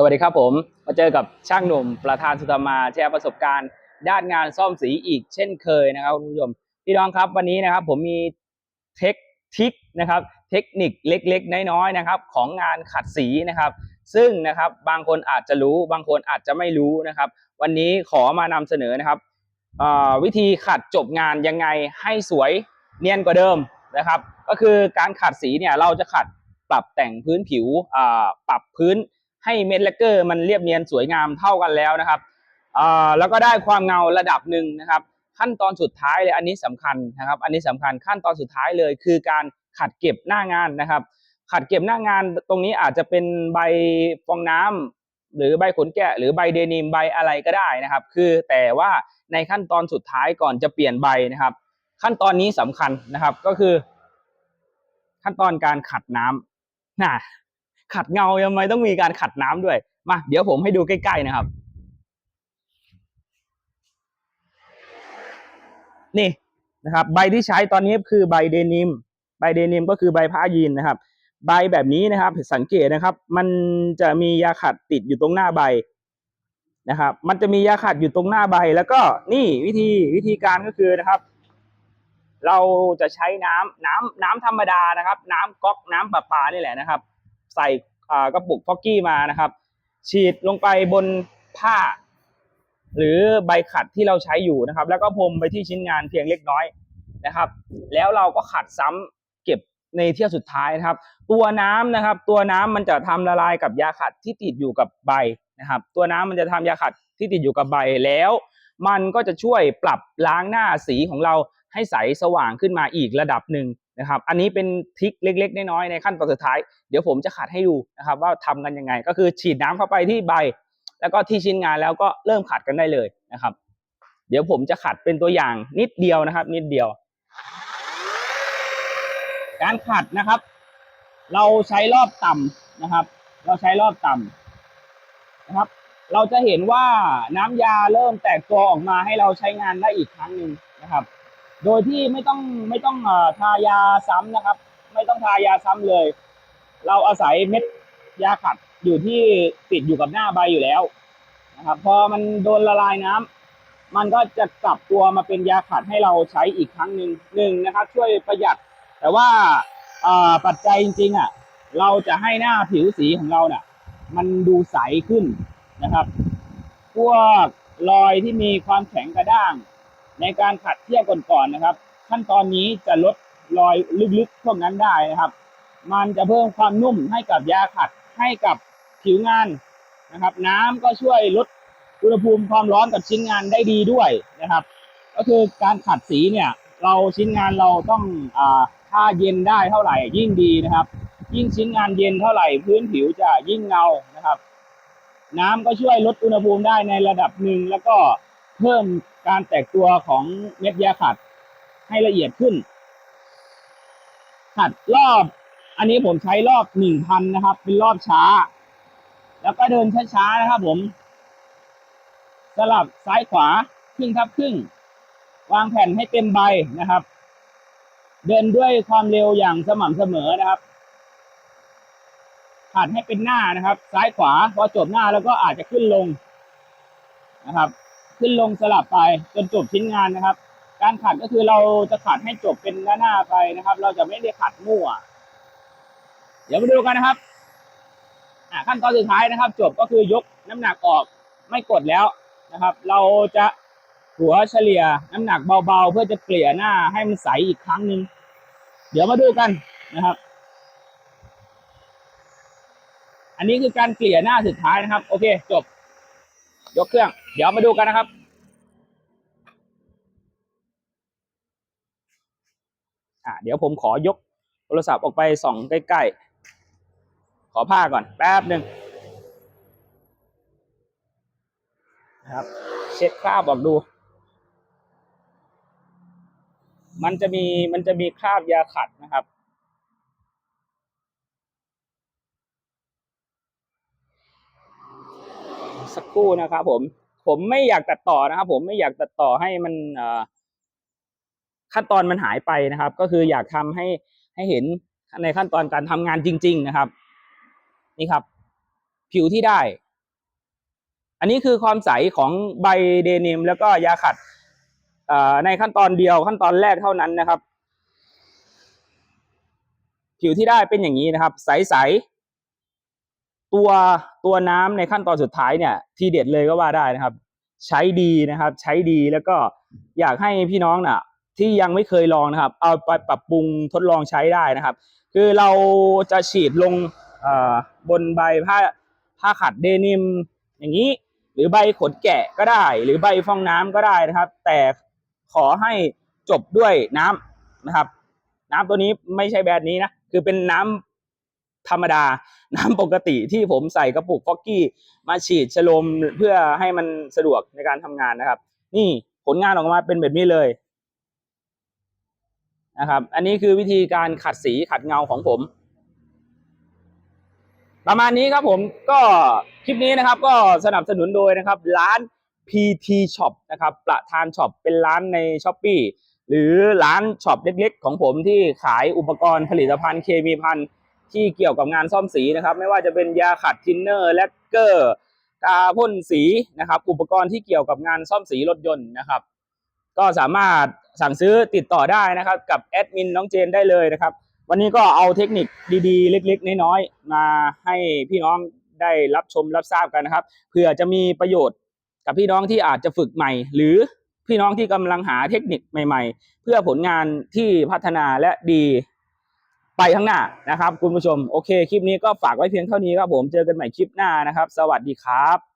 สวัสดีครับผม มาเจอกับช่างหนุ่มประธานสุตมาแชร์ประสบการณ์ ด้านงานซ่อมสีอีกเช่นเคยนะครับคุณผู้ชมพี่น้องครับวันนี้นะครับผมมีเทคทิคนะครับเทคนิคเล็กๆ น้อยๆนะครับของงานขัดสีนะครับ ซึ่งนะครับบางคนอาจจะรู้บางคนอาจจะไม่รู้นะครับ วันนี้ขอมานำเสนอนะครับวิธีขัดจบงานยังไงให้สวยเนียนกว่าเดิมนะครับ ก็คือการขัดสีเนี่ยเราจะขัดปรับแต่งพื้นผิวปรับพื้น ให้เม็ดเลกเกอร์มันเรียบเนียนสวยงามเท่ากันแล้วนะครับอ่าแล้วก็ได้ความเงาระดับหนึ่งนะครับ ขั้นตอนสุดท้ายเลยอันนี้สำคัญนะครับ อันนี้สำคัญขั้นตอนสุดท้ายเลย คือการขัดเก็บหน้างานนะครับ ขัดเก็บหน้างานตรงนี้อาจจะเป็นใบฟองน้ำหรือใบขนแกะ หรือใบเดนิมใบอะไรก็ได้นะครับ คือแต่ว่าในขั้นตอนสุดท้ายก่อนจะเปลี่ยนใบนะครับ ขั้นตอนนี้สำคัญนะครับก็คือ ขั้นตอนการขัดน้ำนะ ขัดเงายังไงต้องมีการขัดน้ำด้วยมาเดี๋ยวผมให้ดูใกล้ๆนะครับ นี่นะครับ ใบที่ใช้ตอนนี้คือใบเดนิม ใบเดนิมก็คือใบผ้ายีนนะครับ ใบแบบนี้นะครับสังเกตนะครับ มันจะมียาขัดติดอยู่ตรงหน้าใบนะครับ มันจะมียาขัดอยู่ตรงหน้าใบ แล้วก็นี่วิธีวิธีการก็คือนะครับ เราจะใช้น้ำน้ำน้ำธรรมดานะครับ น้ำก๊อกน้ำประปานี่แหละนะครับ ใส่กระปุกฟอกกี้มานะครับ ฉีดลงไปบนผ้า หรือใบขัดที่เราใช้อยู่นะครับ แล้วก็พรมไปที่ชิ้นงานเพียงเล็กน้อยนะครับ แล้วเราก็ขัดซ้ำเก็บในเที่ยวสุดท้ายนะครับ ตัวน้ำนะครับ ตัวน้ำมันจะทำละลายกับยาขัดที่ติดอยู่กับใบนะครับ ตัวน้ำมันจะทำยาขัดที่ติดอยู่กับใบแล้ว มันก็จะช่วยปรับล้างหน้าสีของเราให้ใสสว่างขึ้นมาอีกระดับหนึ่ง นะครับ อันนี้เป็นทริคเล็ก ๆ น้อยๆในขั้นตอนสุดท้าย เดี๋ยวผมจะขัดให้ดูนะครับ ว่าทำกันยังไง ก็คือฉีดน้ำเข้าไปที่ใบ แล้วก็ที่ชิ้นงานแล้วก็เริ่มขัดกันได้เลยนะครับ เดี๋ยวผมจะขัดเป็นตัวอย่างนิดเดียวนะครับ นิดเดียว การขัดนะครับ เราใช้รอบต่ำนะครับ เราใช้รอบต่ำนะครับ เราจะเห็นว่าน้ำยาเริ่มแตกตัวออกมาให้เราใช้งานได้อีกครั้งหนึ่งนะครับ โดยที่ไม่ต้องไม่ต้องอทายาซ้ำนะครับ ไม่ต้องทายาซ้ำเลย เราอาศัยเม็ดยาขัดอยู่ที่ติดอยู่กับหน้าใบอยู่แล้วนะครับ พอมันโดนละลายน้ำมันก็จะกลับตัวมาเป็นยาขัดให้เราใช้อีกครั้งหนึ่งหนึ่งนะครับ ช่วยประหยัด แต่ว่าปัจจัยจริงๆอะเราจะให้หน้าผิวสีของเราเนี่ยมันดูใสขึ้นนะครับ พวกรอยที่มีความแข็งกระด้าง ในการขัดเทียบก่อนๆนะครับ ขั้นตอนนี้จะลดรอยลึกๆพวกนั้นได้นะครับ มันจะเพิ่มความนุ่มให้กับยาขัดให้กับผิวงานนะครับ น้ำก็ช่วยลดอุณหภูมิความร้อนกับชิ้นงานได้ดีด้วยนะครับ ก็คือการขัดสีเนี่ย เราชิ้นงานเราต้องอ่าถ้าเย็นได้เท่าไหร่ยิ่งดีนะครับ ยิ่งชิ้นงานเย็นเท่าไหร่พื้นผิวจะยิ่งเงานะครับ น้ำก็ช่วยลดอุณหภูมิได้ในระดับหนึ่งแล้วก็เพิ่ม การแตกตัวของเม็ดยาขัดให้ละเอียดขึ้น ขัดรอบ อันนี้ผมใช้รอบหนึ่งพันนะครับ เป็นรอบช้า แล้วก็เดินช้าๆนะครับผม สลับซ้ายขวาครึ่งทับครึ่ง วางแผ่นให้เต็มใบนะครับ เดินด้วยความเร็วอย่างสม่ำเสมอนะครับขัดให้เป็นหน้านะครับ ซ้ายขวาพอจบหน้าแล้วก็อาจจะขึ้นลงนะครับ ขึ้นลงสลับไปจนจบชิ้นงานนะครับ การขัดก็คือเราจะขัดให้จบเป็นหน้าหน้าไปนะครับ เราจะไม่ได้ขัดมั่ว เดี๋ยวมาดูกันนะครับอ่าขั้นตอนสุดท้ายนะครับ จบก็คือยกน้ำหนักออกไม่กดแล้วนะครับ เราจะหัวเฉลี่ยน้ำหนักเบาๆ เพื่อจะเกลี่ยหน้าให้มันใสอีกครั้งหนึ่งเดี๋ยวมาดูกันนะครับ อันนี้คือการเกลี่ยหน้าสุดท้ายนะครับ โอเค จบ ยกเครื่อง เดี๋ยวมาดูกันนะครับ อะเดี๋ยวผมขอยกโทรศัพท์ออกไปส่องใกล้ๆ ขอผ้าก่อนแป๊บหนึ่งนะครับ เช็ดคราบออกดู มันจะมีมันจะมีคราบยาขัดนะครับ สักครู่นะครับผมผมไม่อยากตัดต่อนะครับ ผมไม่อยากตัดต่อให้มันขั้นตอนมันหายไปนะครับ ก็คืออยากทำให้ให้เห็นในขั้นตอนการทำงานจริง ๆ นะครับ นี่ครับ ผิวที่ได้ อันนี้คือความใสของใบเดนิม แล้วก็ยาขัดในขั้นตอนเดียวขั้นตอนแรกเท่านั้นนะครับ ผิวที่ได้เป็นอย่างนี้นะครับ ใสๆ ตัวตัวน้ำในขั้นตอนสุดท้ายเนี่ยทีเด็ดเลยก็ว่าได้นะครับ ใช้ดีนะครับ ใช้ดีแล้วก็อยากให้พี่น้องน่ะที่ยังไม่เคยลองนะครับ เอาไปปรับปรุงทดลองใช้ได้นะครับ คือเราจะฉีดลงบนใบผ้าผ้าขัดเดนิมอย่างนี้ หรือใบขนแกะก็ได้ หรือใบฟองน้ำก็ได้นะครับ แต่ขอให้จบด้วยน้ำนะครับ น้ำตัวนี้ไม่ใช่แบบนี้นะคือเป็นน้ำ ธรรมดา น้ำปกติที่ผมใส่กระปุกฟอกกี้มาฉีดชโลมเพื่อให้มันสะดวกในการทำงานนะครับ นี่ผลงานออกมาเป็นแบบนี้เลยนะครับ อันนี้คือวิธีการขัดสีขัดเงาของผม ประมาณนี้ครับผมก็คลิปนี้นะครับ ก็สนับสนุนโดยนะครับ ร้าน PT Shop นะครับ ประธานช็อปเป็นร้านใน s h อ p e e หรือร้านช็อปเล็กๆ ของผมที่ขายอุปกรณ์ผลิตภัณฑ์เคมีภัณฑ์ ที่เกี่ยวกับงานซ่อมสีนะครับ ไม่ว่าจะเป็นยาขัดทินเนอร์แลกเกอร์กาพ่นสีนะครับ อุปกรณ์ที่เกี่ยวกับงานซ่อมสีรถยนต์นะครับ ก็สามารถสั่งซื้อติดต่อได้นะครับ กับแอดมินน้องเจนได้เลยนะครับ วันนี้ก็เอาเทคนิคดีๆ เล็กๆ น้อยๆมาให้พี่น้องได้รับชมรับทราบกันนะครับเผื่อจะมีประโยชน์กับพี่น้องที่อาจจะฝึกใหม่ หรือพี่น้องที่กำลังหาเทคนิคใหม่ ๆ เพื่อผลงานที่พัฒนาและดี ไปข้างหน้านะครับ คุณผู้ชมโอเคคลิปนี้ก็ฝากไว้เพียงเท่านี้ครับผมเจอกันใหม่คลิปหน้านะครับ สวัสดีครับ